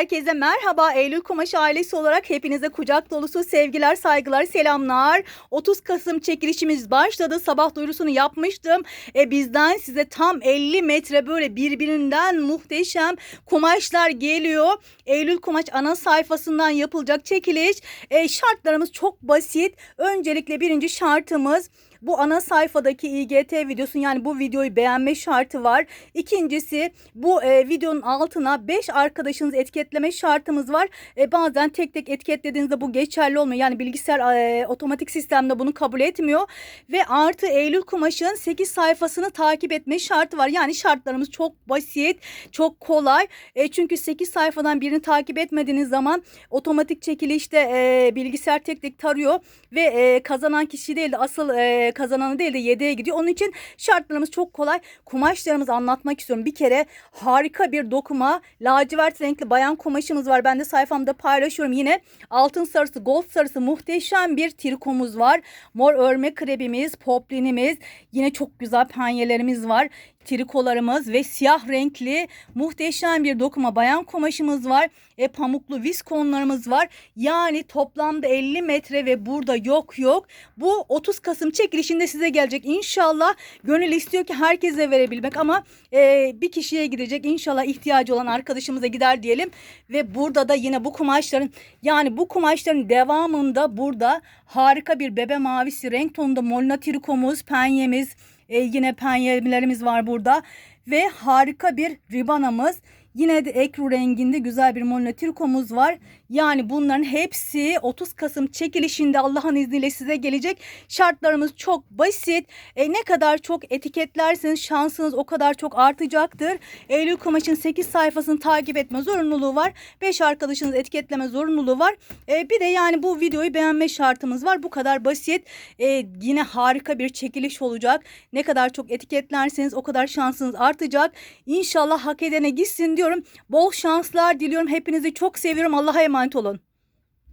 Herkese merhaba Eylül Kumaş ailesi olarak hepinize kucak dolusu sevgiler, saygılar, selamlar. 30 Kasım çekilişimiz başladı. Sabah duyurusunu yapmıştım. E bizden size tam 50 metre böyle birbirinden muhteşem kumaşlar geliyor. Eylül Kumaş ana sayfasından yapılacak çekiliş. E, şartlarımız çok basit. Öncelikle birinci şartımız bu ana sayfadaki İGT videosun yani bu videoyu beğenme şartı var. İkincisi bu e, videonun altına 5 arkadaşınızı etiketleme şartımız var. E, bazen tek tek etiketlediğinizde bu geçerli olmuyor. Yani bilgisayar e, otomatik sistemde bunu kabul etmiyor. Ve artı Eylül Kumaş'ın 8 sayfasını takip etme şartı var. Yani şartlarımız çok basit, çok kolay. E, çünkü 8 sayfadan birini takip etmediğiniz zaman otomatik çekilişte e, bilgisayar tek tek tarıyor ve e, kazanan kişi değil de asıl e, kazananı değil de yedeğe gidiyor. Onun için şartlarımız çok kolay. Kumaşlarımızı anlatmak istiyorum. Bir kere harika bir dokuma. Lacivert renkli bayan kumaşımız var. Ben de sayfamda paylaşıyorum. Yine altın sarısı, gold sarısı muhteşem bir trikomuz var. Mor örme krebimiz, poplinimiz. Yine çok güzel penyelerimiz var trikolarımız ve siyah renkli muhteşem bir dokuma bayan kumaşımız var. E, pamuklu viskonlarımız var. Yani toplamda 50 metre ve burada yok yok. Bu 30 Kasım çekilişinde size gelecek. İnşallah gönül istiyor ki herkese verebilmek ama e, bir kişiye gidecek. İnşallah ihtiyacı olan arkadaşımıza gider diyelim. Ve burada da yine bu kumaşların yani bu kumaşların devamında burada harika bir bebe mavisi renk tonunda molina trikomuz, penyemiz, e, yine penyelerimiz var burada. Ve harika bir ribanamız. Yine de ekru renginde güzel bir monotürkomuz var. Yani bunların hepsi 30 Kasım çekilişinde Allah'ın izniyle size gelecek. Şartlarımız çok basit. E, ne kadar çok etiketlerseniz şansınız o kadar çok artacaktır. Eylül Kumaş'ın 8 sayfasını takip etme zorunluluğu var. 5 arkadaşınız etiketleme zorunluluğu var. E, bir de yani bu videoyu beğenme şartımız var. Bu kadar basit. E, yine harika bir çekiliş olacak. Ne kadar çok etiketlerseniz o kadar şansınız artacak. İnşallah hak edene gitsin diyorum. Bol şanslar diliyorum. Hepinizi çok seviyorum. Allah'a emanet olun.